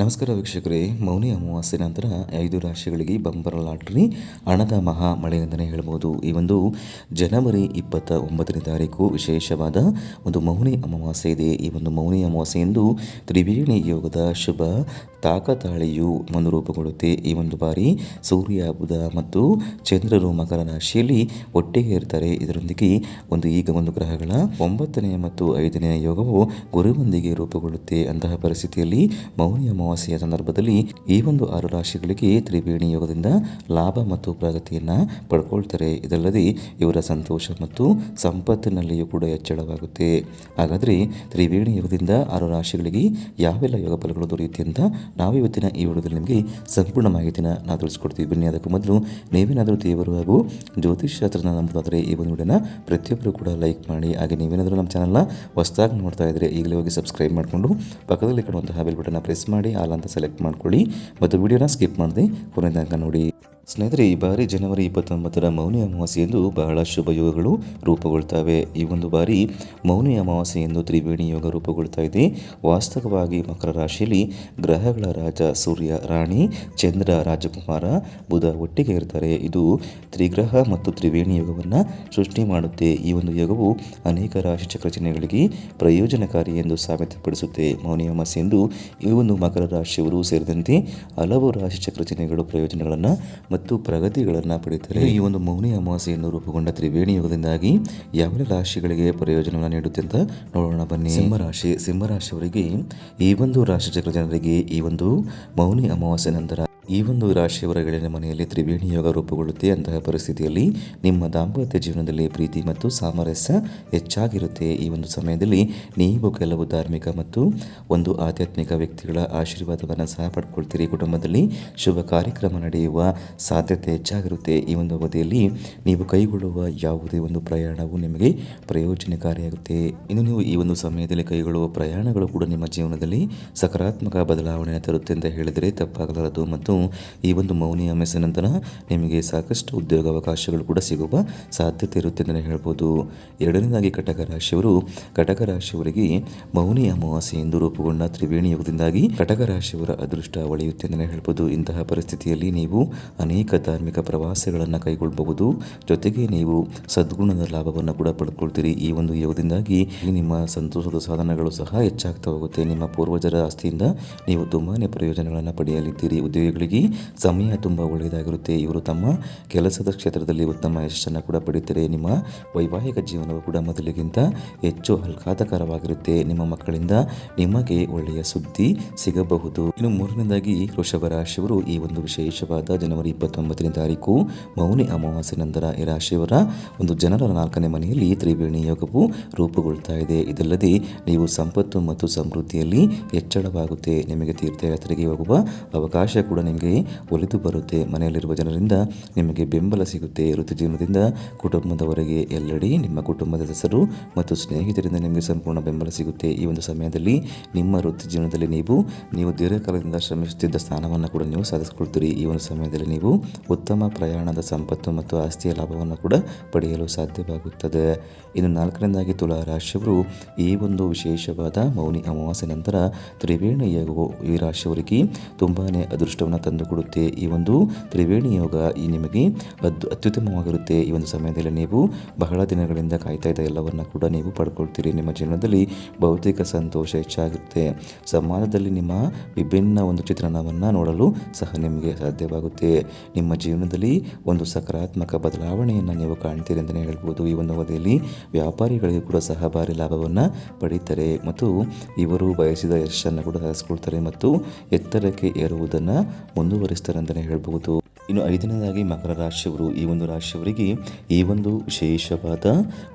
ನಮಸ್ಕಾರ ವೀಕ್ಷಕರೇ, ಮೌನಿ ಅಮಾವಾಸ್ಯೆ ನಂತರ ಐದು ರಾಶಿಗಳಿಗೆ ಬಂಪರ್ ಲಾಟ್ರಿ ಹಣದ ಮಹಾ ಮಳೆ ಅಂತಲೇ ಹೇಳ್ಬೋದು. ಈ ಒಂದು ಜನವರಿ ಇಪ್ಪತ್ತ ಒಂಬತ್ತನೇ ತಾರೀಕು ವಿಶೇಷವಾದ ಒಂದು ಮೌನಿ ಅಮಾವಾಸ್ಯೆ ಇದೆ. ಈ ಒಂದು ಮೌನಿ ಅಮಾವಾಸ್ಯೆಯಂದು ತ್ರಿವೇಣಿ ಯೋಗದ ಶುಭ ತಾಕತಾಳಿಯು ಒಂದು ರೂಪುಗೊಳ್ಳುತ್ತೆ ಈ ಒಂದು ಬಾರಿ ಸೂರ್ಯ, ಬುಧ ಮತ್ತು ಚಂದ್ರರು ಮಕರ ರಾಶಿಯಲ್ಲಿ ಒಟ್ಟಿಗೆ ಇರ್ತಾರೆ. ಇದರೊಂದಿಗೆ ಒಂದು ಈಗ ಒಂದು ಗ್ರಹಗಳ ಒಂಬತ್ತನೆಯ ಮತ್ತು ಐದನೆಯ ಯೋಗವು ಗುರುವೊಂದಿಗೆ ರೂಪುಗೊಳ್ಳುತ್ತೆ ಅಂತಹ ಪರಿಸ್ಥಿತಿಯಲ್ಲಿ ಮೌನಿ ಅಮಾವಾಸ್ಯೆಯ ಸಂದರ್ಭದಲ್ಲಿ ಈ ಒಂದು ಆರು ರಾಶಿಗಳಿಗೆ ತ್ರಿವೇಣಿ ಯೋಗದಿಂದ ಲಾಭ ಮತ್ತು ಪ್ರಗತಿಯನ್ನು ಪಡ್ಕೊಳ್ತಾರೆ. ಇದಲ್ಲದೆ ಇವರ ಸಂತೋಷ ಮತ್ತು ಸಂಪತ್ತಿನಲ್ಲಿಯೂ ಕೂಡ ಹೆಚ್ಚಳವಾಗುತ್ತೆ. ಹಾಗಾದರೆ ತ್ರಿವೇಣಿ ಯೋಗದಿಂದ ಆರು ರಾಶಿಗಳಿಗೆ ಯಾವೆಲ್ಲ ಯೋಗ ಫಲಗಳು ದೊರೆಯುತ್ತೆ ಅಂತ ನಾವು ಇವತ್ತಿನ ಈ ವಿಡಿಯೋದಲ್ಲಿ ನಿಮಗೆ ಸಂಪೂರ್ಣ ಮಾಹಿತಿನ ನಾವು ತಿಳಿಸ್ಕೊಡ್ತೀವಿ. ಬನ್ನಿ, ಅದಕ್ಕೂ ಮೊದಲು ನೀವೇನಾದರೂ ದೇವರು ಹಾಗೂ ಜ್ಯೋತಿಷ್ ಶಾಸ್ತ್ರನ ನಂಬೋದಾದರೆ ಈ ಒಂದು ವಿಡಿಯೋನ ಪ್ರತಿಯೊಬ್ಬರು ಕೂಡ ಲೈಕ್ ಮಾಡಿ, ಹಾಗೆ ನೀವೇನಾದರೂ ನಮ್ಮ ಚಾನಲ್ನ ಹೊಸದಾಗಿ ನೋಡ್ತಾ ಇದ್ದರೆ ಈಗಲೇ ಹೋಗಿ ಸಬ್ಸ್ಕ್ರೈಬ್ ಮಾಡಿಕೊಂಡು ಪಕ್ಕದಲ್ಲಿ ಕಾಣುವಂತಹ ಬೆಲ್ ಬಟನ್ನ ಪ್ರೆಸ್ ಮಾಡಿ ಆಲ್ ಸೆಲೆಕ್ಟ್ ಮಾಡ್ಕೊಳ್ಳಿ. ಮತ್ತು ವಿಡಿಯೋನ ಸ್ಕಿಪ್ ಮಾಡಿದೆ ಕೊನೆ ತನಕ ನೋಡಿ. ಸ್ನೇಹಿತರೆ, ಈ ಬಾರಿ ಜನವರಿ ಇಪ್ಪತ್ತೊಂಬತ್ತರ ಮೌನಿ ಅಮಾವಾಸ್ಯೆಯಂದು ಬಹಳ ಶುಭ ಯೋಗಗಳು ರೂಪುಗೊಳ್ತವೆ. ಈ ಒಂದು ಬಾರಿ ಮೌನಿ ಅಮಾವಾಸ್ಯೆಯಂದು ತ್ರಿವೇಣಿ ಯೋಗ ರೂಪುಗೊಳ್ತಾ ಇದೆ. ವಾಸ್ತವವಾಗಿ ಮಕರ ರಾಶಿಯಲ್ಲಿ ಗ್ರಹಗಳ ರಾಜ ಸೂರ್ಯ, ರಾಣಿ, ಚಂದ್ರ, ರಾಜಕುಮಾರ, ಬುಧ ಒಟ್ಟಿಗೆ ಇರ್ತಾರೆ. ಇದು ತ್ರಿಗ್ರಹ ಮತ್ತು ತ್ರಿವೇಣಿ ಯೋಗವನ್ನು ಸೃಷ್ಟಿ ಮಾಡುತ್ತೆ. ಈ ಒಂದು ಯೋಗವು ಅನೇಕ ರಾಶಿ ಚಕ್ರಚನೆಗಳಿಗೆ ಪ್ರಯೋಜನಕಾರಿ ಎಂದು ಸಾಬೀತುಪಡಿಸುತ್ತೆ. ಮೌನಿ ಅಮಾವಾಸ್ಯೆಯಂದು ಈ ಒಂದು ಮಕರ ರಾಶಿಯವರು ಸೇರಿದಂತೆ ಹಲವು ರಾಶಿ ಚಕ್ರ ಚಿಹ್ನೆಗಳು ಪ್ರಯೋಜನಗಳನ್ನು ಮತ್ತು ಪ್ರಗತಿಗಳನ್ನು ಪಡೆಯುತ್ತಾರೆ ಈ ಒಂದು ಮೌನಿ ಅಮಾವಾಸ್ಯೆಯನ್ನು ರೂಪುಗೊಂಡ ತ್ರಿವೇಣಿ ಯೋಗದಿಂದಾಗಿ ಯಾವ ರಾಶಿಗಳಿಗೆ ಪ್ರಯೋಜನವನ್ನು ನೀಡುತ್ತೆ ಅಂತ ನೋಡೋಣ ಬನ್ನಿ. ಸಿಂಹರಾಶಿ ಸಿಂಹರಾಶಿಯವರಿಗೆ ಈ ಒಂದು ರಾಶಿ ಚಕ್ರ ಜನರಿಗೆ ಈ ಒಂದು ಮೌನಿ ಅಮಾವಾಸ್ಯೆ ನಂತರ ಈ ಒಂದು ರಾಶಿಯವರ ಗೆಳೆಯನ ಮನೆಯಲ್ಲಿ ತ್ರಿವೇಣಿ ಯೋಗ ರೂಪುಗೊಳ್ಳುತ್ತೆ ಅಂತಹ ಪರಿಸ್ಥಿತಿಯಲ್ಲಿ ನಿಮ್ಮ ದಾಂಪತ್ಯ ಜೀವನದಲ್ಲಿ ಪ್ರೀತಿ ಮತ್ತು ಸಾಮರಸ್ಯ ಹೆಚ್ಚಾಗಿರುತ್ತೆ. ಈ ಒಂದು ಸಮಯದಲ್ಲಿ ನೀವು ಕೆಲವು ಧಾರ್ಮಿಕ ಮತ್ತು ಒಂದು ಆಧ್ಯಾತ್ಮಿಕ ವ್ಯಕ್ತಿಗಳ ಆಶೀರ್ವಾದವನ್ನು ಸಹ ಪಡ್ಕೊಳ್ತೀರಿ. ಕುಟುಂಬದಲ್ಲಿ ಶುಭ ಕಾರ್ಯಕ್ರಮ ನಡೆಯುವ ಸಾಧ್ಯತೆ ಹೆಚ್ಚಾಗಿರುತ್ತೆ. ಈ ಒಂದು ಅವಧಿಯಲ್ಲಿ ನೀವು ಕೈಗೊಳ್ಳುವ ಯಾವುದೇ ಒಂದು ಪ್ರಯಾಣವು ನಿಮಗೆ ಪ್ರಯೋಜನಕಾರಿಯಾಗುತ್ತೆ. ಇನ್ನು ನೀವು ಈ ಒಂದು ಸಮಯದಲ್ಲಿ ಕೈಗೊಳ್ಳುವ ಪ್ರಯಾಣಗಳು ಕೂಡ ನಿಮ್ಮ ಜೀವನದಲ್ಲಿ ಸಕಾರಾತ್ಮಕ ಬದಲಾವಣೆಯನ್ನು ತರುತ್ತೆ ಅಂತ ಹೇಳಿದರೆ ತಪ್ಪಾಗಲಾರದು ಮತ್ತು ಈ ಒಂದು ಮೌನಿ ಅಮಾವಾಸ್ಯೆ ನಂತರ ನಿಮಗೆ ಸಾಕಷ್ಟು ಉದ್ಯೋಗ ಅವಕಾಶಗಳು ಕೂಡ ಸಿಗುವ ಸಾಧ್ಯತೆ ಇರುತ್ತೆ ಅಂತಲೇ ಹೇಳ್ಬೋದು. ಎರಡನೇದಾಗಿ ಕಟಕ ರಾಶಿಯವರು, ಕಟಕ ರಾಶಿಯವರಿಗೆ ಮೌನಿ ಅಮಾವಾಸ್ಯೆ ಎಂದು ರೂಪುಗೊಂಡ ತ್ರಿವೇಣಿ ಯೋಗದಿಂದಾಗಿ ಕಟಕ ರಾಶಿಯವರ ಅದೃಷ್ಟ ಒಳೆಯುತ್ತೆ ಅಂತಲೇ ಹೇಳ್ಬೋದು. ಇಂತಹ ಪರಿಸ್ಥಿತಿಯಲ್ಲಿ ನೀವು ಅನೇಕ ಧಾರ್ಮಿಕ ಪ್ರವಾಸಗಳನ್ನು ಕೈಗೊಳ್ಳಬಹುದು ಜೊತೆಗೆ ನೀವು ಸದ್ಗುಣದ ಲಾಭವನ್ನು ಕೂಡ ಪಡ್ಕೊಳ್ತೀರಿ. ಈ ಒಂದು ಯೋಗದಿಂದಾಗಿ ನಿಮ್ಮ ಸಂತೋಷದ ಸಾಧನಗಳು ಸಹ ಹೆಚ್ಚಾಗ್ತಾ ಹೋಗುತ್ತೆ. ನಿಮ್ಮ ಪೂರ್ವಜರ ಆಸ್ತಿಯಿಂದ ನೀವು ತುಂಬಾ ಪ್ರಯೋಜನಗಳನ್ನು ಪಡೆಯಲಿದ್ದೀರಿ. ಉದ್ಯೋಗಿಗಳಿಗೆ ಸಮಯ ತುಂಬ ಒಳ್ಳೆಯದಾಗಿರುತ್ತೆ. ಇವರು ತಮ್ಮ ಕೆಲಸದ ಕ್ಷೇತ್ರದಲ್ಲಿ ಉತ್ತಮ ಯಶಸ್ಸನ್ನು ಕೂಡ ಪಡೆಯುತ್ತಾರೆ ನಿಮ್ಮ ವೈವಾಹಿಕ ಜೀವನವು ಕೂಡ ಮೊದಲಿಗಿಂತ ಹೆಚ್ಚು ಆಹ್ಲಾದಕರವಾಗಿರುತ್ತೆ. ನಿಮ್ಮ ಮಕ್ಕಳಿಂದ ನಿಮಗೆ ಒಳ್ಳೆಯ ಸುದ್ದಿ ಸಿಗಬಹುದು. ಇನ್ನು ಮೂರನೇದಾಗಿ ವೃಷಭ ರಾಶಿಯವರು ಈ ಒಂದು ವಿಶೇಷವಾದ ಜನವರಿ ಇಪ್ಪತ್ತೊಂಬತ್ತನೇ ತಾರೀಕು ಮೌನಿ ಅಮಾವಾಸ್ಯ ನಂತರ ಈ ರಾಶಿಯವರ ಒಂದು ಜನರ ನಾಲ್ಕನೇ ಮನೆಯಲ್ಲಿ ತ್ರಿವೇಣಿ ಯೋಗವು ರೂಪುಗೊಳ್ತಾ ಇದೆ. ಇದಲ್ಲದೆ ನೀವು ಸಂಪತ್ತು ಮತ್ತು ಸಮೃದ್ಧಿಯಲ್ಲಿ ಹೆಚ್ಚಳವಾಗುತ್ತೆ. ನಿಮಗೆ ತೀರ್ಥಯಾತ್ರೆಗೆ ಹೋಗುವ ಅವಕಾಶ ಕೂಡ ನಿಮಗೆ ಒಲಿದು ಬರುತ್ತೆ. ಮನೆಯಲ್ಲಿರುವ ಜನರಿಂದ ನಿಮಗೆ ಬೆಂಬಲ ಸಿಗುತ್ತೆ. ವೃತ್ತಿಜೀವನದಿಂದ ಕುಟುಂಬದವರೆಗೆ ಎಲ್ಲೆಡೆ ನಿಮ್ಮ ಕುಟುಂಬದ ಹೆಸರು ಮತ್ತು ಸ್ನೇಹಿತರಿಂದ ನಿಮಗೆ ಸಂಪೂರ್ಣ ಬೆಂಬಲ ಸಿಗುತ್ತೆ. ಈ ಒಂದು ಸಮಯದಲ್ಲಿ ನಿಮ್ಮ ವೃತ್ತಿ ಜೀವನದಲ್ಲಿ ನೀವು ನೀವು ದೀರ್ಘಕಾಲದಿಂದ ಶ್ರಮಿಸುತ್ತಿದ್ದ ಸ್ಥಾನವನ್ನು ಕೂಡ ನೀವು ಸಾಧಿಸಿಕೊಳ್ತೀರಿ. ಈ ಒಂದು ಸಮಯದಲ್ಲಿ ನೀವು ಉತ್ತಮ ಪ್ರಯಾಣದ ಸಂಪತ್ತು ಮತ್ತು ಆಸ್ತಿಯ ಲಾಭವನ್ನು ಕೂಡ ಪಡೆಯಲು ಸಾಧ್ಯವಾಗುತ್ತದೆ. ಇನ್ನು ನಾಲ್ಕನೇದಾಗಿ ತುಲಾ ರಾಶಿಯವರು ಈ ಒಂದು ವಿಶೇಷವಾದ ಮೌನಿ ಅಮಾವಾಸ್ಯೆ ನಂತರ ತ್ರಿವೇಣಿ ಯೋಗವು ಈ ರಾಶಿಯವರಿಗೆ ತುಂಬಾ ಅದೃಷ್ಟವನ್ನು ತಂದುಕೊಡುತ್ತೆ ಈ ಒಂದು ತ್ರಿವೇಣಿ ಯೋಗ ಈ ನಿಮಗೆ ಅದ್, ಅತ್ಯುತ್ತಮವಾಗಿರುತ್ತೆ. ಈ ಒಂದು ಸಮಯದಲ್ಲಿ ನೀವು ಬಹಳ ದಿನಗಳಿಂದ ಕಾಯ್ತಾ ಇದ್ದ ಎಲ್ಲವನ್ನ ಕೂಡ ನೀವು ಪಡ್ಕೊಳ್ತೀರಿ. ನಿಮ್ಮ ಜೀವನದಲ್ಲಿ ಭೌತಿಕ ಸಂತೋಷ ಹೆಚ್ಚಾಗಿರುತ್ತೆ. ಸಮಾಜದಲ್ಲಿ ನಿಮ್ಮ ವಿಭಿನ್ನ ಒಂದು ಚಿತ್ರಣವನ್ನು ನೋಡಲು ಸಹ ನಿಮಗೆ ಸಾಧ್ಯವಾಗುತ್ತೆ. ನಿಮ್ಮ ಜೀವನದಲ್ಲಿ ಒಂದು ಸಕಾರಾತ್ಮಕ ಬದಲಾವಣೆಯನ್ನು ನೀವು ಕಾಣ್ತೀರಿ ಅಂತಲೇ ಹೇಳ್ಬೋದು. ಈ ಒಂದು ಅವಧಿಯಲ್ಲಿ ವ್ಯಾಪಾರಿಗಳಿಗೆ ಕೂಡ ಸಹ ಭಾರಿ ಲಾಭವನ್ನು ಪಡೀತಾರೆ. ಮತ್ತು ಇವರು ಬಯಸಿದ ಯಶನ್ನು ಕೂಡ ಸಾಧಿಸ್ಕೊಳ್ತಾರೆ. ಮತ್ತು ಎತ್ತರಕ್ಕೆ ಏರುವುದನ್ನು ಮುಂದುವರಿಸ್ತಾರೆ ಅಂತಲೇ ಹೇಳ್ಬೋದು ಇನ್ನು ಐದನೇದಾಗಿ ಮಕರ ರಾಶಿಯವರು, ಈ ಒಂದು ರಾಶಿಯವರಿಗೆ ಈ ಒಂದು ವಿಶೇಷವಾದ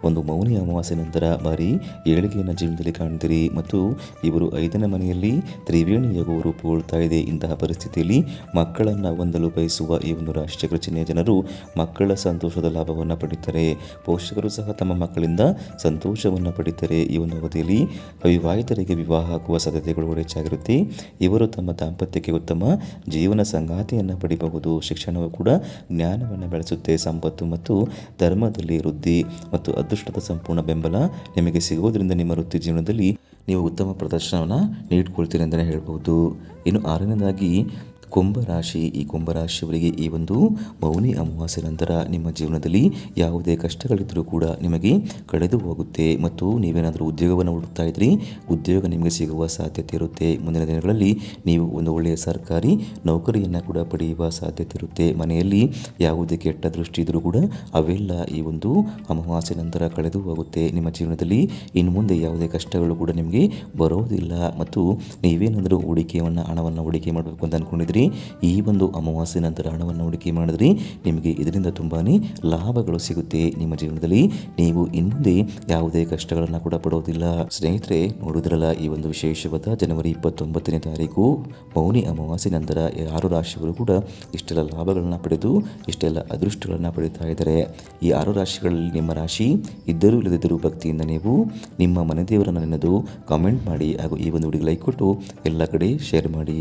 ಒಂದು ಮೌನಿ ಅಮಾವಾಸ್ಯ ನಂತರ ಬಾರಿ ಏಳಿಗೆಯನ್ನು ಜೀವನದಲ್ಲಿ ಕಾಣ್ತೀರಿ. ಮತ್ತು ಇವರು ಐದನೇ ಮನೆಯಲ್ಲಿ ತ್ರಿವೇಣಿ ಯೋಗವು ರೂಪುಗೊಳ್ತಾ ಇದೆ. ಇಂತಹ ಪರಿಸ್ಥಿತಿಯಲ್ಲಿ ಮಕ್ಕಳನ್ನು ಹೊಂದಲು ಬಯಸುವ ಈ ಒಂದು ರಾಷ್ಟ್ರೀಯ ಚಿಹ್ನೆಯ ಜನರು ಮಕ್ಕಳ ಸಂತೋಷದ ಲಾಭವನ್ನು ಪಡೀತಾರೆ. ಪೋಷಕರು ಸಹ ತಮ್ಮ ಮಕ್ಕಳಿಂದ ಸಂತೋಷವನ್ನು ಪಡೀತಾರೆ. ಈ ಒಂದು ಅವಧಿಯಲ್ಲಿ ಅವಿವಾಹಿತರಿಗೆ ವಿವಾಹ ಆಗುವ ಸಾಧ್ಯತೆಗಳು ಹೆಚ್ಚಾಗಿರುತ್ತೆ. ಇವರು ತಮ್ಮ ದಾಂಪತ್ಯಕ್ಕೆ ಉತ್ತಮ ಜೀವನ ಸಂಗಾತಿಯನ್ನು ಪಡಿಬಹುದು. ಶಿಕ್ಷಣವು ಕೂಡ ಜ್ಞಾನವನ್ನು ಬೆಳೆಸುತ್ತೆ. ಸಂಪತ್ತು ಮತ್ತು ಧರ್ಮದಲ್ಲಿ ವೃದ್ಧಿ ಮತ್ತು ಅದೃಷ್ಟದ ಸಂಪೂರ್ಣ ಬೆಂಬಲ ನಿಮಗೆ ಸಿಗುವುದರಿಂದ ನಿಮ್ಮ ವೃತ್ತಿ ಜೀವನದಲ್ಲಿ ನೀವು ಉತ್ತಮ ಪ್ರದರ್ಶನವನ್ನು ನೀಡ್ಕೊಳ್ತೀರಿ ಅಂತಲೇ ಹೇಳ್ಬೋದು ಇನ್ನು ಆರನೇದಾಗಿ ಕುಂಭರಾಶಿ. ಈ ಕುಂಭರಾಶಿಯವರಿಗೆ ಈ ಒಂದು ಮೌನಿ ಅಮಾವಾಸ್ಯೆ ನಂತರ ನಿಮ್ಮ ಜೀವನದಲ್ಲಿ ಯಾವುದೇ ಕಷ್ಟಗಳಿದ್ದರೂ ಕೂಡ ನಿಮಗೆ ಕಳೆದು ಹೋಗುತ್ತೆ. ಮತ್ತು ನೀವೇನಾದರೂ ಉದ್ಯೋಗವನ್ನು ಹುಡುಕ್ತಾ ಇದ್ರಿ, ಉದ್ಯೋಗ ನಿಮಗೆ ಸಿಗುವ ಸಾಧ್ಯತೆ ಇರುತ್ತೆ. ಮುಂದಿನ ದಿನಗಳಲ್ಲಿ ನೀವು ಒಂದು ಒಳ್ಳೆಯ ಸರ್ಕಾರಿ ನೌಕರಿಯನ್ನು ಕೂಡ ಪಡೆಯುವ ಸಾಧ್ಯತೆ ಇರುತ್ತೆ. ಮನೆಯಲ್ಲಿ ಯಾವುದೇ ಕೆಟ್ಟ ದೃಷ್ಟಿ ಇದ್ದರೂ ಕೂಡ ಅವೆಲ್ಲ ಈ ಒಂದು ಅಮಾವಾಸ್ಯೆ ನಂತರ ಕಳೆದು ಹೋಗುತ್ತೆ. ನಿಮ್ಮ ಜೀವನದಲ್ಲಿ ಇನ್ನು ಮುಂದೆ ಯಾವುದೇ ಕಷ್ಟಗಳು ಕೂಡ ನಿಮಗೆ ಬರೋದಿಲ್ಲ. ಮತ್ತು ನೀವೇನಾದರೂ ಹೂಡಿಕೆಯನ್ನು, ಹಣವನ್ನು ಹೂಡಿಕೆ ಮಾಡಬೇಕು ಅಂತ ಅಂದ್ಕೊಂಡಿದ್ರಿ ಈ ಒಂದು ಅಮಾವಾಸ್ಯೆ ನಂತರ ಹಣವನ್ನು ಹೂಡಿಕೆ ಮಾಡಿದ್ರಿ, ನಿಮಗೆ ಇದರಿಂದ ತುಂಬಾ ಲಾಭಗಳು ಸಿಗುತ್ತೆ ನಿಮ್ಮ ಜೀವನದಲ್ಲಿ. ನೀವು ಇನ್ಮುಂದೆ ಯಾವುದೇ ಕಷ್ಟಗಳನ್ನು ಕೂಡ ಪಡೋದಿಲ್ಲ. ಸ್ನೇಹಿತರೆ, ನೋಡಿದ್ರಲ್ಲ, ಈ ಒಂದು ವಿಶೇಷವಾದ ಜನವರಿ ಇಪ್ಪತ್ತೊಂಬತ್ತನೇ ತಾರೀಕು ಮೌನಿ ಅಮಾವಾಸ್ಯೆ ನಂತರ ಆರು ರಾಶಿಗಳು ಕೂಡ ಇಷ್ಟೆಲ್ಲ ಲಾಭಗಳನ್ನು ಪಡೆದು, ಇಷ್ಟೆಲ್ಲ ಅದೃಷ್ಟಗಳನ್ನು ಪಡೀತಾ ಇದ್ದಾರೆ. ಈ ಆರು ರಾಶಿಗಳಲ್ಲಿ ನಿಮ್ಮ ರಾಶಿ ಇದ್ದರೂ ಇಲ್ಲದಿದ್ದರೂ ಭಕ್ತಿಯಿಂದ ನೀವು ನಿಮ್ಮ ಮನೆ ದೇವರನ್ನು ನೆನೆದು ಕಾಮೆಂಟ್ ಮಾಡಿ ಹಾಗೂ ಈ ಒಂದು ಹುಡುಗಿ ಲೈಕ್ ಕೊಟ್ಟು ಎಲ್ಲ ಕಡೆ ಶೇರ್ ಮಾಡಿ.